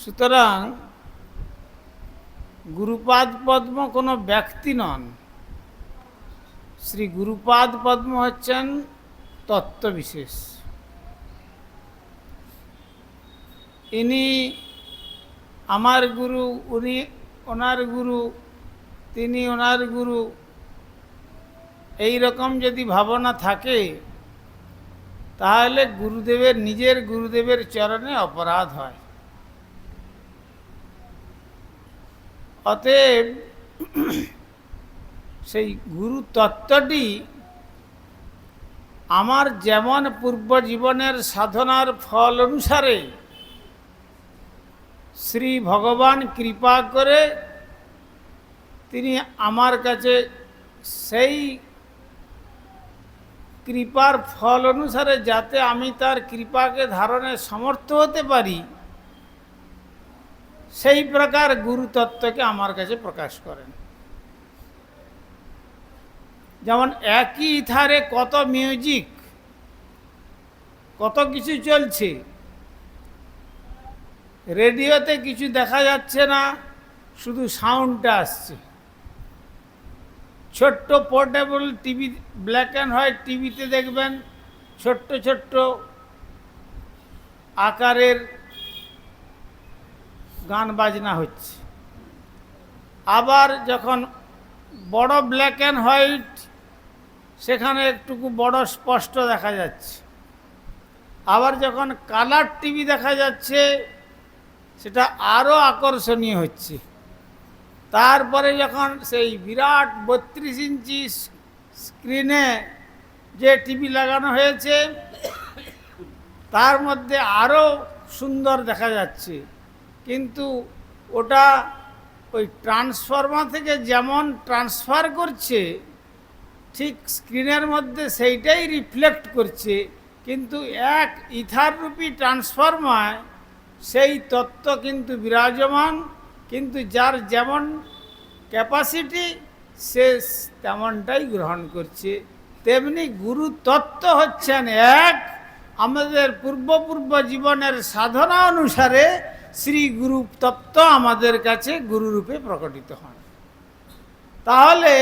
সুতরাং গুরুপাদ পদ্ম কোনো ব্যক্তি নন। শ্রী গুরুপাদ পদ্ম হচ্ছেন তত্ত্ববিশেষ। ইনি আমার গুরু, উনি ওনার গুরু, তিনি ওনার গুরু। এই রকম যদি ভাবনা থাকে, তাহলে গুরুদেবের নিজের গুরুদেবের চরণে অপরাধ হয়। অতএব সেই গুরু তত্ত্বটি আমার যেমন পূর্ব জীবনের সাধনার ফল অনুসারে শ্রী ভগবান কৃপা করে তিনি আমার কাছে সেই কৃপার ফল অনুসারে যাতে আমি তার কৃপাকে ধারণে সমর্থ হতে পারি সেই প্রকার গুরুতত্ত্বকে আমার কাছে প্রকাশ করেন। যেমন একই ইথারে কত মিউজিক, কত কিছু চলছে, রেডিওতে কিছু দেখা যাচ্ছে না, শুধু সাউন্ডটা আসছে। ছোট্ট portable TV, black and white টিভিতে দেখবেন, ছোট্ট ছোট্ট আকারের গান বাজনা হচ্ছে। আবার যখন বড় ব্ল্যাক অ্যান্ড হোয়াইট সেখানে একটুকু বড় স্পষ্ট দেখা যাচ্ছে। আবার যখন কালার টিভি দেখা যাচ্ছে, সেটা আরও আকর্ষণীয় হচ্ছে। তারপরে যখন সেই বিরাট বত্রিশ ইঞ্চি স্ক্রিনে যে টিভি লাগানো হয়েছে, তার মধ্যে আরও সুন্দর দেখা যাচ্ছে। কিন্তু ওটা ওই ট্রান্সফর্মার থেকে যেমন ট্রান্সফার করছে, ঠিক স্ক্রিনের মধ্যে সেইটাই রিফ্লেক্ট করছে, কিন্তু এক ইথাররূপী ট্রান্সফর্মার সেই তত্ত্ব কিন্তু বিরাজমান, কিন্তু যার যেমন ক্যাপাসিটি সে তেমনটাই গ্রহণ করছে। তেমনি গুরু তত্ত্ব হচ্ছেন এক, আমাদের পূর্বপূর্ব জীবনের সাধনা অনুসারে শ্রী গুরু তত্ত্ব আমাদের কাছে গুরুরূপে প্রকটিত হন। তাহলে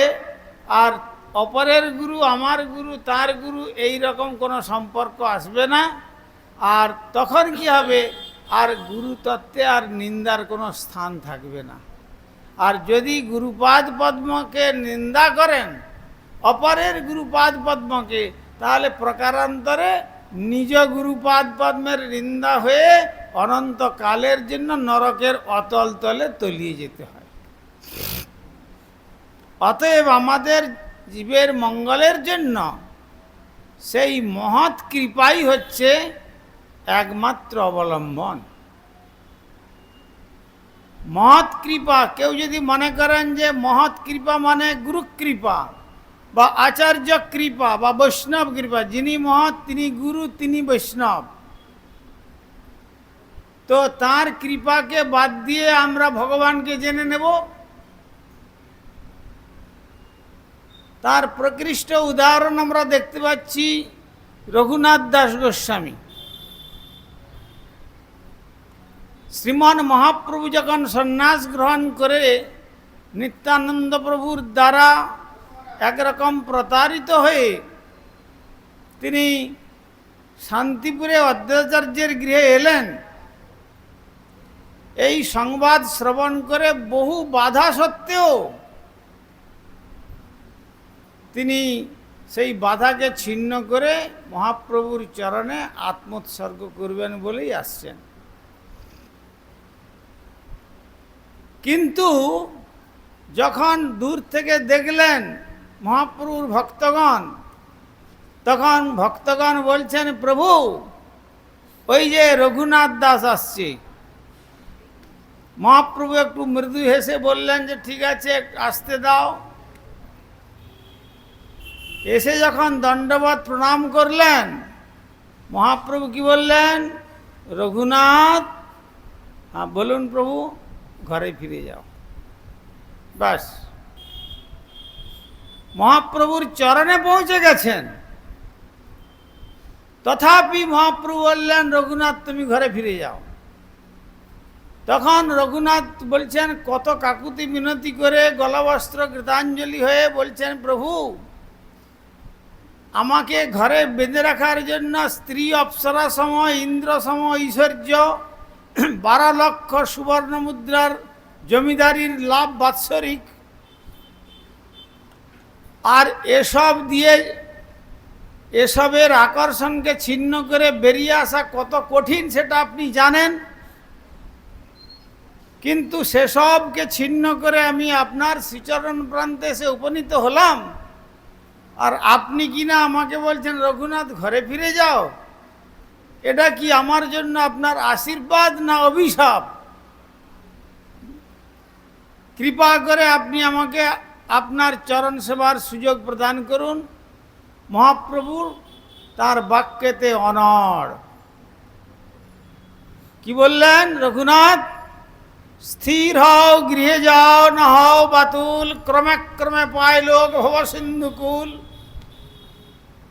আর অপরের গুরু, আমার গুরু, তার গুরু এই রকম কোনো সম্পর্ক আসবে না। আর তখন কি হবে? আর গুরু তত্ত্বে আর নিন্দার কোনো স্থান থাকবে না। আর যদি গুরুপাদ পদ্মকে নিন্দা করেন, অপরের গুরুপাদ পদ্মকে, তাহলে প্রকারান্তরে নিজ গুরুপাদ পদ্মের নিন্দা হয়ে অনন্ত কালের জন্য নরকের অতল তলে তলিয়ে যেতে হয়। অতএব আমাদের জীবের মঙ্গলের জন্য সেই মহৎ কৃপাই হচ্ছে একমাত্র অবলম্বন। মহৎ কৃপা, কেউ যদি মনে করেন যে মহৎ কৃপা মানে গুরু কৃপা বা আচার্য কৃপা বা বৈষ্ণব কৃপা, যিনি মহৎ তিনি গুরু, তিনি বৈষ্ণব। তো তার কৃপাকে বাদ দিয়ে আমরা ভগবানকে জেনে নেব। তার প্রকৃষ্ট উদাহরণ আমরা দেখতে পাচ্ছি রঘুনাথ দাস গোস্বামী। শ্রীমান মহাপ্রভু যখন সন্ন্যাস গ্রহণ করে নিত্যানন্দ প্রভুর দ্বারা একরকম প্রতারিত হয়ে তিনি শান্তিপুরে অদ্বৈতাচার্যের গৃহে এলেন এই সংবাদ শ্রবণ করে বহু বাধা সত্ত্বেও তিনি সেই বাধাকে ছিন্ন করে মহাপ্রভুর চরণে আত্মোৎসর্গ করবেন বলেই আসছেন। কিন্তু যখন দূর থেকে দেখলেন মহাপ্রভুর ভক্তগণ, তখন ভক্তগণ বলছেন, প্রভু, ওই যে রঘুনাথ দাস আসছে। মহাপ্রভু একটু মৃদু হেসে বললেন যে, ঠিক আছে আসতে দাও। এসে যখন দণ্ডবত প্রণাম করলেন, মহাপ্রভু কি বললেন? রঘুনাথ হ্যাঁ বলুন প্রভু, ঘরে ফিরে যাও। বাস মহাপ্রভুর চরণে পৌঁছে গেছেন। তথাপি মহাপ্রভু বললেন, রঘুনাথ, তুমি ঘরে ফিরে যাও। তখন রঘুনাথ বলছেন, কত কাকুতি মিনতি করে গলাবস্ত্র কৃতাঞ্জলি হয়ে বলছেন, প্রভু, আমাকে ঘরে বেঁধে রাখার জন্য স্ত্রী অপ্সরা সম ইন্দ্র সম ঐশ্বর্য, বারো লক্ষ সুবর্ণ মুদ্রার জমিদারির লাভ বাৎসরিক। আর এসব দিয়ে এসবের আকর্ষণকে ছিন্ন করে বেরিয়ে আসা কত কঠিন সেটা আপনি জানেন? কিন্তু সেসবকে ছিন্ন করে আমি আপনার শ্রীচরণ প্রান্তে এসে উপনীত হলাম। আর আপনি কিনা আমাকে বলছেন, রঘুনাথ, ঘরে ফিরে যাও। এটা কি আমার জন্য আপনার আশীর্বাদ না অভিশাপ? কৃপা করে আপনি আমাকে আপনার চরণ সেবার সুযোগ প্রদান করুন। মহাপ্রভুর তার বাক্যেতে অনড়। কি বললেন, রঘুনাথ স্থির হও গৃহে যাও না হও বাতুল ক্রমে ক্রমে পায় লোক ভব সিন্ধুকুল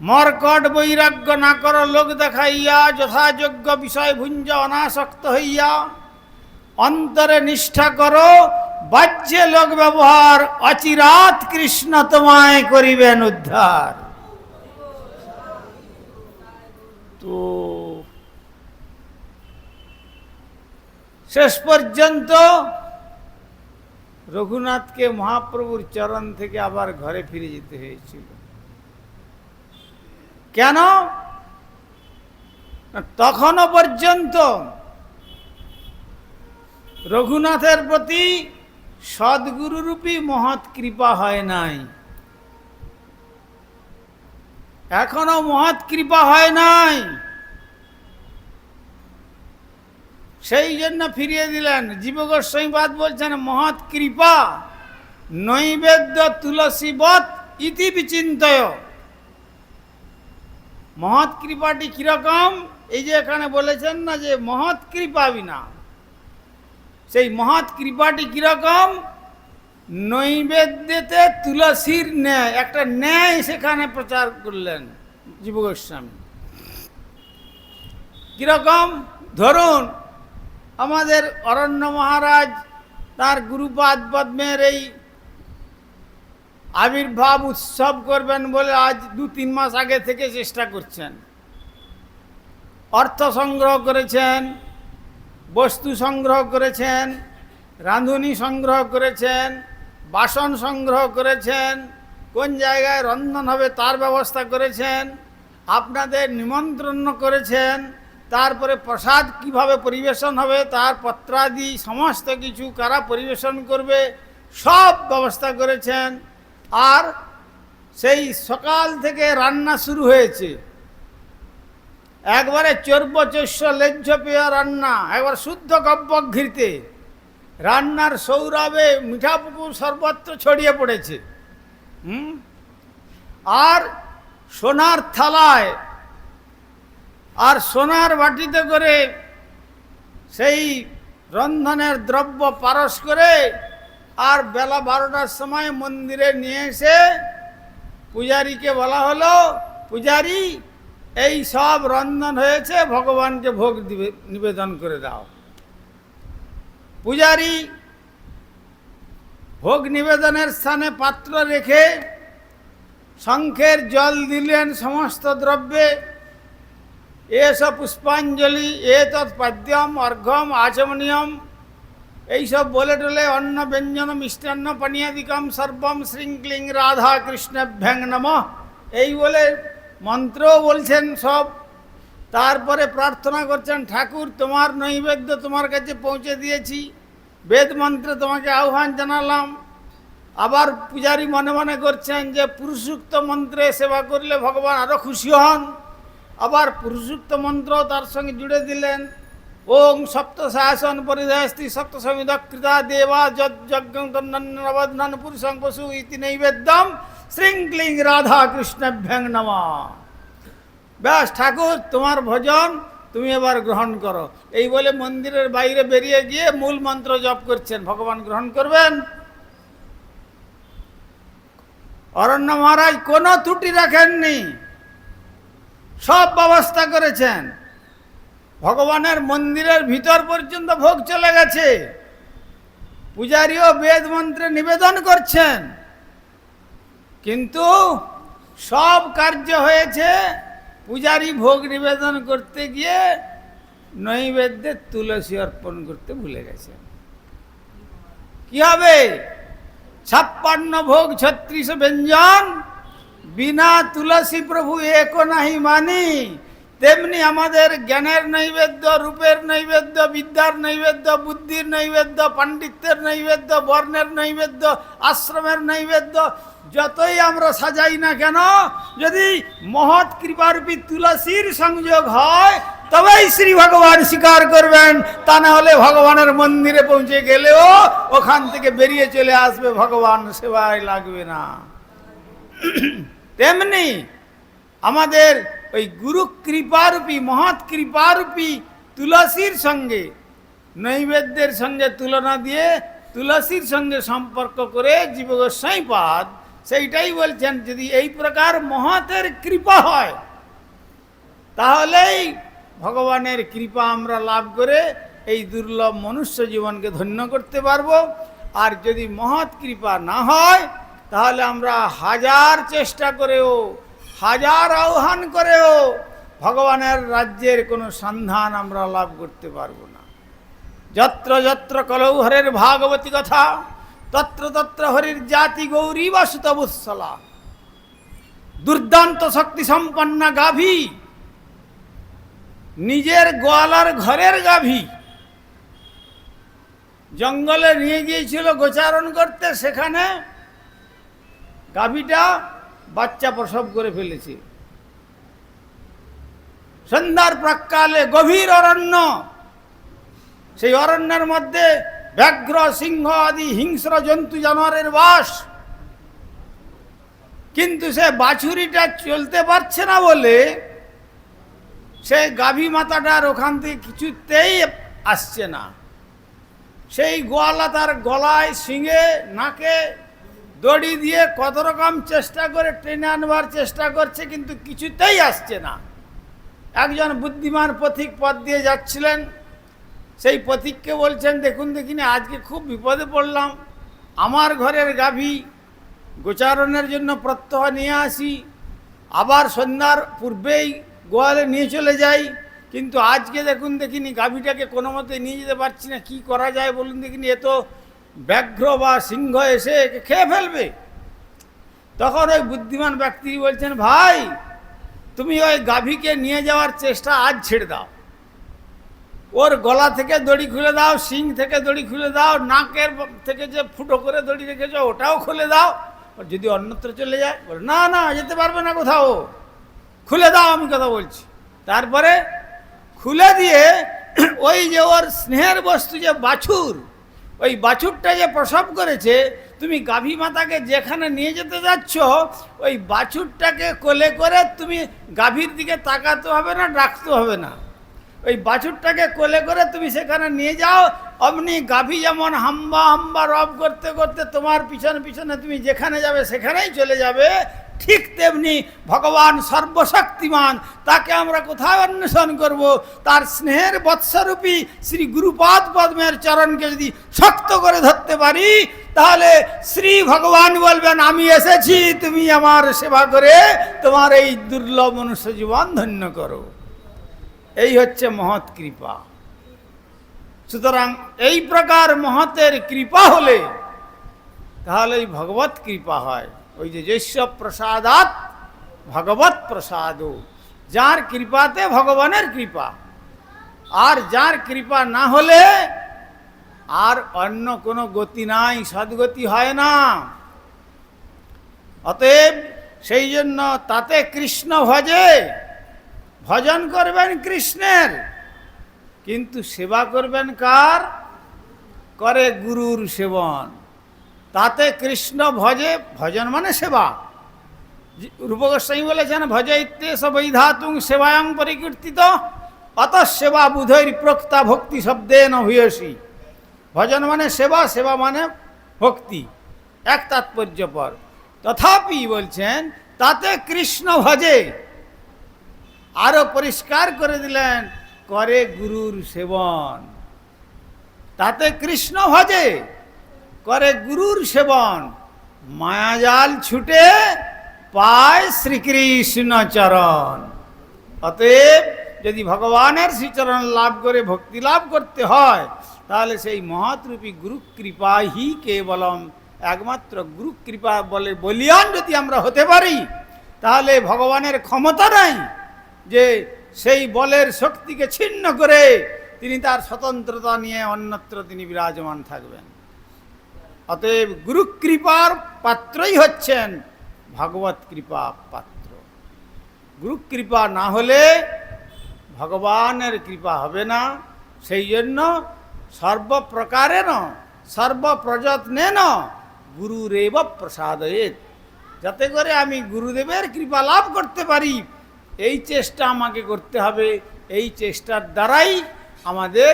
মর্কট বৈরাগ্য না কর লোক দেখাইয়া যথাযোগ্য বিষয় ভুঞ্জ অনাসক্ত হইয়া অন্তরে নিষ্ঠা করো বাহ্যে লোক ব্যবহার অচিরাত কৃষ্ণ তোমায় করিবেন উদ্ধার শেষ পর্যন্ত রঘুনাথকে মহাপ্রভুর চরণ থেকে আবার ঘরে ফিরে যেতে হয়েছিল। কেন? তখনও পর্যন্ত রঘুনাথের প্রতি সদ্গুরুরূপী মহৎ কৃপা হয় নাই। এখনও মহৎ কৃপা হয় নাই। সেই জন্য ফিরিয়ে দিলেন। জীবগোস্বাইবাদ বলছেন, মহৎ কৃপা, নৈবেদ্য তুলসীবৎ ইতি বিচিন্তয়। মহৎ কৃপাটি কীরকম? এই যে এখানে বলেছেন না যে মহৎ কৃপা বিনা। সেই মহৎ কৃপাটি কীরকম? নৈবেদ্যতে তুলসীর ন্যায়, একটা ন্যায় সেখানে প্রচার করলেন জীব গোস্বামী। কীরকম? ধরুন আমাদের অরণ্য মহারাজ, তার গুরুপাদ পদ্মের এই আবির্ভাব উৎসব করবেন বলে আজ দু তিন মাস আগে থেকে চেষ্টা করছেন। অর্থ সংগ্রহ করেছেন, বস্তু সংগ্রহ করেছেন, রাঁধুনি সংগ্রহ করেছেন, বাসন সংগ্রহ করেছেন, কোন জায়গায় রন্ধন হবে তার ব্যবস্থা করেছেন, আপনাদের নিমন্ত্রণ করেছেন তারপরে প্রসাদ কীভাবে পরিবেশন হবে, তার পত্রাদি, সমস্ত কিছু কারা পরিবেশন করবে, সব ব্যবস্থা করেছেন। আর সেই সকাল থেকে রান্না শুরু হয়েছে। একবারে চর্ব চৈশ্য লেজ্জ পেয় রান্না, একবার শুদ্ধ গব্য ঘিরতে রান্নার সৌরভে মিঠা পুকুর সর্বত্র ছড়িয়ে পড়েছে। হুম? আর সোনার থালায় আর সোনার বাটিতে করে সেই রন্ধনের দ্রব্য পারস করে আর বেলা বারোটার সময় মন্দিরে নিয়ে এসে পূজারীকে বলা হলো, পূজারী, এই সব রন্ধন হয়েছে, ভগবানকে ভোগ দিবে, নিবেদন করে দাও। পূজারী ভোগ নিবেদনের স্থানে পাত্র রেখে শঙ্খের জল দিলেন সমস্ত দ্রব্যে। এস পুষ্পাঞ্জলি, এ তৎ তৎপাদ্যম অর্ঘ্যম, আচমনীয়ম, এইসব বলে টলে অন্ন ব্যঞ্জন মিষ্টান্ন পানীয়াদিকম, সর্বম শৃঙ্খলিং রাধা কৃষ্ণভ্যাং নম। এই বলে মন্ত্রও বলছেন সব। তারপরে প্রার্থনা করছেন, ঠাকুর, তোমার নৈবেদ্য তোমার কাছে পৌঁছে দিয়েছি। বেদ মন্ত্রে তোমাকে আহ্বান জানালাম। আবার পূজারী মনে মনে করছেন যে, পুরুষুক্ত মন্ত্রে সেবা করলে ভগবান আরও খুশি হন। আবার পুরুষুক্ত মন্ত্র তার সঙ্গে জুড়ে দিলেন। ওং সপ্ত শাসন পরিধস্তি সপ্ত সমিদকৃতা দেবা যজ্ঞন পুরুষং পশু ইতি নৈবেদ্যম শৃঙ্খলিং রাধা কৃষ্ণভ্যাং নমা। ব্যাস, ঠাকুর, তোমার ভজন তুমি এবার গ্রহণ করো। এই বলে মন্দিরের বাইরে বেরিয়ে গিয়ে মূল মন্ত্র জপ করছেন। ভগবান গ্রহণ করবেন। অরণ্য মহারাজ কোনো ত্রুটি রাখেননি। সব ব্যবস্থা করেছেন। ভগবানের মন্দিরের ভিতর পর্যন্ত ভোগ চলে গেছে। পূজারীও বেদ মন্ত্রে নিবেদন করছেন। কিন্তু সব কার্য হয়েছে। পূজারী ভোগ নিবেদন করতে গিয়ে নৈবেদ্যে তুলসী অর্পণ করতে ভুলে গেছেন কি হবে? ছাপ্পান্ন ভোগ ছত্রিশ ব্যঞ্জন বিনা তুলসী প্রভু এক নাহি মানি। তেমনি আমাদের জ্ঞানের নৈবেদ্য, রূপের নৈবেদ্য, বিদ্যার নৈবেদ্য, বুদ্ধির নৈবেদ্য, পাণ্ডিত্যের নৈবেদ্য, বর্ণের নৈবেদ্য, আশ্রমের নৈবেদ্য, যতই আমরা সাজাই না কেন, যদি মহৎ কৃপারূপী তুলসীর সংযোগ হয়, তবেই শ্রী ভগবান স্বীকার করবেন। তা না হলে ভগবানের মন্দিরে পৌঁছে গেলেও ওখান থেকে বেরিয়ে চলে আসবে, ভগবান সেবায় লাগবে না। তেমনি আমাদের ওই গুরু কৃপারূপী, মহৎ কৃপারূপী তুলসীর সঙ্গে, নৈবেদ্যের সঙ্গে তুলনা দিয়ে তুলসীর সঙ্গে সম্পর্ক করে জীবগোস্বাইপাদ সেইটাই বলছেন, যদি এই প্রকার মহতের কৃপা হয়, তাহলেই ভগবানের কৃপা আমরা লাভ করে এই দুর্লভ মনুষ্য জীবনকে ধন্য করতে পারব। আর যদি মহৎ কৃপা না হয় তাহলে আমরা হাজার চেষ্টা করেও, হাজার আহ্বান করেও ভগবানের রাজ্যের কোনো সন্ধান আমরা লাভ করতে পারব না। যত্র যত্র কলৌ হরের ভাগবতী কথা, তত্র তত্র হরির জাতি গৌরী বাসুতবৎসলা। দুর্দান্ত শক্তি সম্পন্না গাভী, নিজের গোয়ালার ঘরের গাভী। জঙ্গলে নিয়ে গিয়েছিল গোচারণ করতে, সেখানে গাভীটা বাচ্চা প্রসব করে ফেলেছে। সন্ধ্যার প্রাককালে গভীর অরণ্য, সেই অরণ্যের মধ্যে ব্যাঘ্র, সিংহ আদি হিংস্র জন্তু জানোয়ারের বাস। কিন্তু সে বাছুরিটা চলতে পারছে না বলে সেই গাভী মাতাটার ওখান থেকে কিছুতেই আসছে না। সেই গোয়ালা তার গলায় শিঙে, নাকে দড়ি দিয়ে কত রকম চেষ্টা করে টেনে আনবার চেষ্টা করছে, কিন্তু কিছুতেই আসছে না। একজন বুদ্ধিমান পথিক পথ দিয়ে যাচ্ছিলেন। সেই পথিককে বলছেন, দেখুন দেখিনি, আজকে খুব বিপদে পড়লাম। আমার ঘরের গাভী গোচারণের জন্য প্রত্যহ নিয়ে আসি। আবার সন্ধ্যার পূর্বেই গোয়ালে নিয়ে চলে যাই। কিন্তু আজকে দেখুন দেখিনি, গাভীটাকে কোনো মতে নিয়ে যেতে পারছি না। কী করা যায় বলুন দেখিনি? এ তো ব্যাঘ্র বা সিংহ এসে একে খেয়ে ফেলবে। তখন ওই বুদ্ধিমান ব্যক্তি বলছেন, ভাই, তুমি ওই গাভীকে নিয়ে যাওয়ার চেষ্টা আজ ছেড়ে দাও। ওর গলা থেকে দড়ি খুলে দাও, শিং থেকে দড়ি খুলে দাও, নাকের থেকে যে ফুটো করে দড়ি রেখেছো ওটাও খুলে দাও। যদি অন্যত্র চলে যায়, বলে, না না, যেতে পারবে না কোথাও। খুলে দাও, আমি কথা বলছি। তারপরে খুলে দিয়ে ওই যে ওর স্নেহের বস্তু যে বাছুর ওই বাছুরটা যে প্রসব করেছে, তুমি গাভী মাতাকে যেখানে নিয়ে যেতে যাচ্ছ, ওই বাছুরটাকে কোলে করে তুমি গাভীর দিকে তাকাতে হবে না, ডাকতে হবে না। ওই বাছুরটাকে কোলে করে তুমি সেখানে নিয়ে যাও, অমনি গাভী যেমন হাম্বা হাম্বা রব করতে করতে তোমার পিছনে পিছনে তুমি যেখানে যাবে সেখানেই চলে যাবে ঠিক তেমনি ভগবান সর্বশক্তিমান, তাকে আমরা কোথায় অন্বেষণ করব? তার স্নেহের বৎসরূপী শ্রী গুরুপাদ পদ্মের চরণকে যদি শক্ত করে ধরতে পারি, তাহলে শ্রী ভগবান বলবেন, আমি এসেছি, তুমি আমার সেবা করে তোমার এই দুর্লভ মনুষ্য জীবন ধন্য করো। এই হচ্ছে মহৎ কৃপা। সুতরাং এই প্রকার মহতের কৃপা হলে তাহলেই ভগবত কৃপা হয়। ওই যে জৈস্য প্রসাদাত ভগবত প্রসাদ। যার কৃপাতে ভগবানের কৃপা। আর যার কৃপা না হলে আর অন্য কোনো গতি নাই, সদ্গতি হয় না। অতএব সেই জন্য তাতে কৃষ্ণ ভজে, ভজন করবেন কৃষ্ণের। কিন্তু সেবা করবেন কার? করে গুরুর সেবন। তাতে কৃষ্ণ ভজে, ভজন মানে সেবা। রূপগোস্বামী বলেছেন ভজৈতে সবই ধাতুং সেবায়ং পরিকীর্তিত, অত সেবা বুধৈর প্রক্তা ভক্তি শব্দে ন নভূয়সী ভজন মানে সেবা সেবা মানে ভক্তি, এক তাৎপর্য পর। তথাপি বলছেন, তাতে কৃষ্ণ ভজে, আরও পরিষ্কার করে দিলেন, করে গুরুর সেবন। তাতে কৃষ্ণ ভজে করে গুরুর সেবন। মায়াজাল ছুটে পায় শ্রীকৃষ্ণ চরণ। অতএব যদি ভগবানের শ্রীচরণ লাভ করে, ভক্তি লাভ করতে হয়, তাহলে সেই মহাতরূপী গুরু কৃপাহি কেবলম। একমাত্র গুরু কৃপা বলে বলিয়ান যদি আমরা হতে পারি, তাহলে ভগবানের ক্ষমতা নাই যে সেই বলের শক্তিকে ছিন্ন করে তিনি তার স্বতন্ত্রতা নিয়ে অন্যত্র তিনি বিরাজমান থাকবেন। অতএব গুরু কৃপার পাত্রই হচ্ছেন ভগবত কৃপা পাত্র। গুরু কৃপা না হলে ভগবানের কৃপা হবে না, সেই জন্য সর্বপ্রকারেণ সর্বপ্রযত্নেন গুরুরেব প্রসাদয়েত। যাতে করে আমি গুরুদেবের কৃপা লাভ করতে পারি, এই চেষ্টা আমাকে করতে হবে, এই চেষ্টার দ্বারাই আমাদের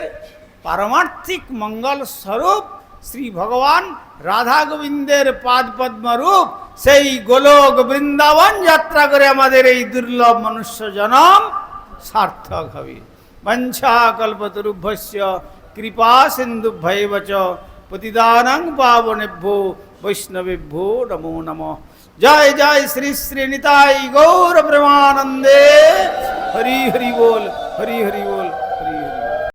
পারমার্থিক মঙ্গল স্বরূপ শ্রী ভগবান রাধা গোবিন্দের পাদ পদ্মরূপ সেই গোলক বৃন্দাবন যাত্রা করে আমাদের এই দুর্লভ মনুষ্য জনম সার্থক হবে। বঞ্ছা কল্পতরুভ্যস্য কৃপা সিন্ধুভ্যৈব পতিদানং পাবনেভ্যো বৈষ্ণবেভ্যো নমো নমঃ। জয় জয় শ্রী শ্রী নিতাই গৌর প্রেমানন্দে। হরি হরি বল, হরি হরি বল।